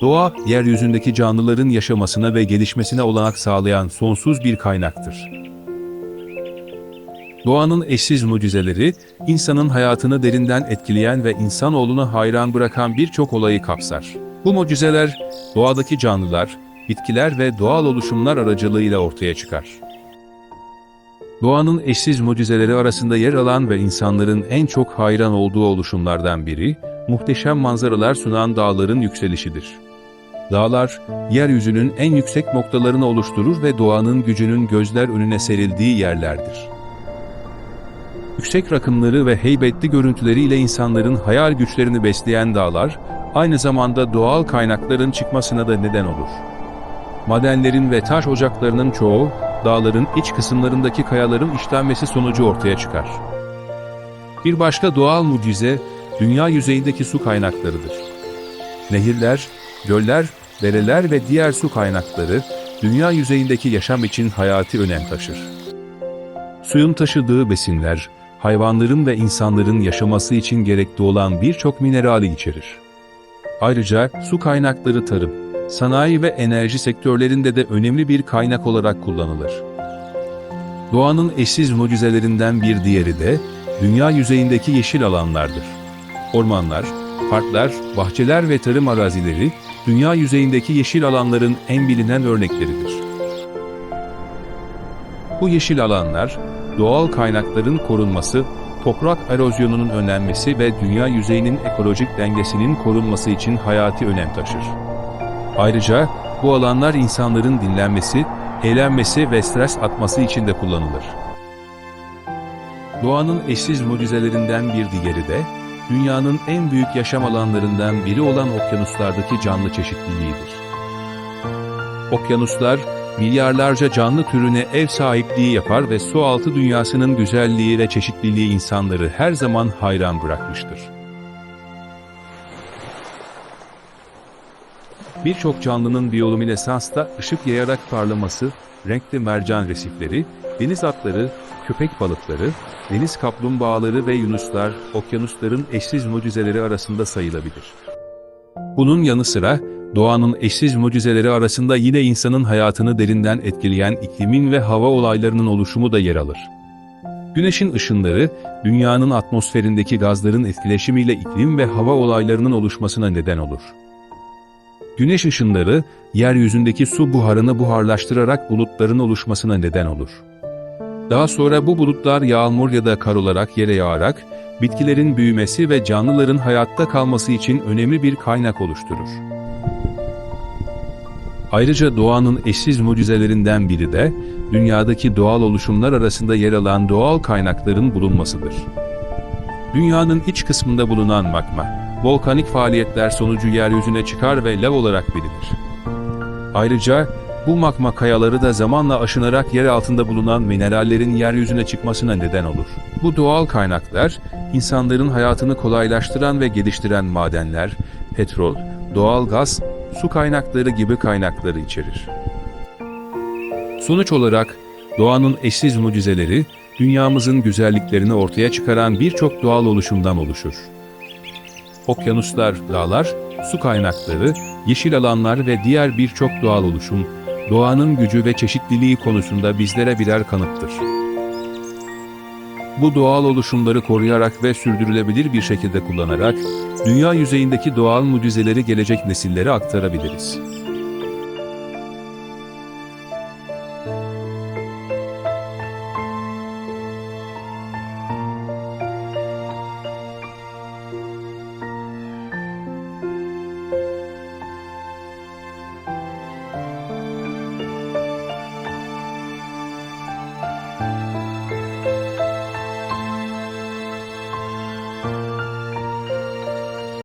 Doğa, yeryüzündeki canlıların yaşamasına ve gelişmesine olanak sağlayan sonsuz bir kaynaktır. Doğanın eşsiz mucizeleri, insanın hayatını derinden etkileyen ve insanoğlunu hayran bırakan birçok olayı kapsar. Bu mucizeler, doğadaki canlılar, bitkiler ve doğal oluşumlar aracılığıyla ortaya çıkar. Doğanın eşsiz mucizeleri arasında yer alan ve insanların en çok hayran olduğu oluşumlardan biri, muhteşem manzaralar sunan dağların yükselişidir. Dağlar, yeryüzünün en yüksek noktalarını oluşturur ve doğanın gücünün gözler önüne serildiği yerlerdir. Yüksek rakımları ve heybetli görüntüleriyle insanların hayal güçlerini besleyen dağlar, aynı zamanda doğal kaynakların çıkmasına da neden olur. Madenlerin ve taş ocaklarının çoğu, dağların iç kısımlarındaki kayaların işlenmesi sonucu ortaya çıkar. Bir başka doğal mucize, dünya yüzeyindeki su kaynaklarıdır. Nehirler, göller, dereler ve diğer su kaynakları, dünya yüzeyindeki yaşam için hayati önem taşır. Suyun taşıdığı besinler, hayvanların ve insanların yaşaması için gerekli olan birçok minerali içerir. Ayrıca su kaynakları tarım, sanayi ve enerji sektörlerinde de önemli bir kaynak olarak kullanılır. Doğanın eşsiz mucizelerinden bir diğeri de dünya yüzeyindeki yeşil alanlardır. Ormanlar, parklar, bahçeler ve tarım arazileri dünya yüzeyindeki yeşil alanların en bilinen örnekleridir. Bu yeşil alanlar, doğal kaynakların korunması, toprak erozyonunun önlenmesi ve dünya yüzeyinin ekolojik dengesinin korunması için hayati önem taşır. Ayrıca bu alanlar insanların dinlenmesi, eğlenmesi ve stres atması için de kullanılır. Doğanın eşsiz mucizelerinden bir diğeri de, dünyanın en büyük yaşam alanlarından biri olan okyanuslardaki canlı çeşitliliğidir. Okyanuslar, milyarlarca canlı türüne ev sahipliği yapar ve su altı dünyasının güzelliği ve çeşitliliği insanları her zaman hayran bırakmıştır. Birçok canlının biyoluminesansta ışık yayarak parlaması, renkli mercan resifleri, deniz atları, köpek balıkları, deniz kaplumbağaları ve yunuslar, okyanusların eşsiz mucizeleri arasında sayılabilir. Bunun yanı sıra, doğanın eşsiz mucizeleri arasında yine insanın hayatını derinden etkileyen iklimin ve hava olaylarının oluşumu da yer alır. Güneşin ışınları, dünyanın atmosferindeki gazların etkileşimiyle iklim ve hava olaylarının oluşmasına neden olur. Güneş ışınları, yeryüzündeki su buharını buharlaştırarak bulutların oluşmasına neden olur. Daha sonra bu bulutlar yağmur ya da kar olarak yere yağarak, bitkilerin büyümesi ve canlıların hayatta kalması için önemli bir kaynak oluşturur. Ayrıca doğanın eşsiz mucizelerinden biri de, dünyadaki doğal oluşumlar arasında yer alan doğal kaynakların bulunmasıdır. Dünyanın iç kısmında bulunan magma, volkanik faaliyetler sonucu yeryüzüne çıkar ve lav olarak bilinir. Ayrıca bu magma kayaları da zamanla aşınarak yer altında bulunan minerallerin yeryüzüne çıkmasına neden olur. Bu doğal kaynaklar, insanların hayatını kolaylaştıran ve geliştiren madenler, petrol, doğal gaz, su kaynakları gibi kaynakları içerir. Sonuç olarak, doğanın eşsiz mucizeleri, dünyamızın güzelliklerini ortaya çıkaran birçok doğal oluşumdan oluşur. Okyanuslar, dağlar, su kaynakları, yeşil alanlar ve diğer birçok doğal oluşum, doğanın gücü ve çeşitliliği konusunda bizlere birer kanıttır. Bu doğal oluşumları koruyarak ve sürdürülebilir bir şekilde kullanarak dünya yüzeyindeki doğal mucizeleri gelecek nesillere aktarabiliriz.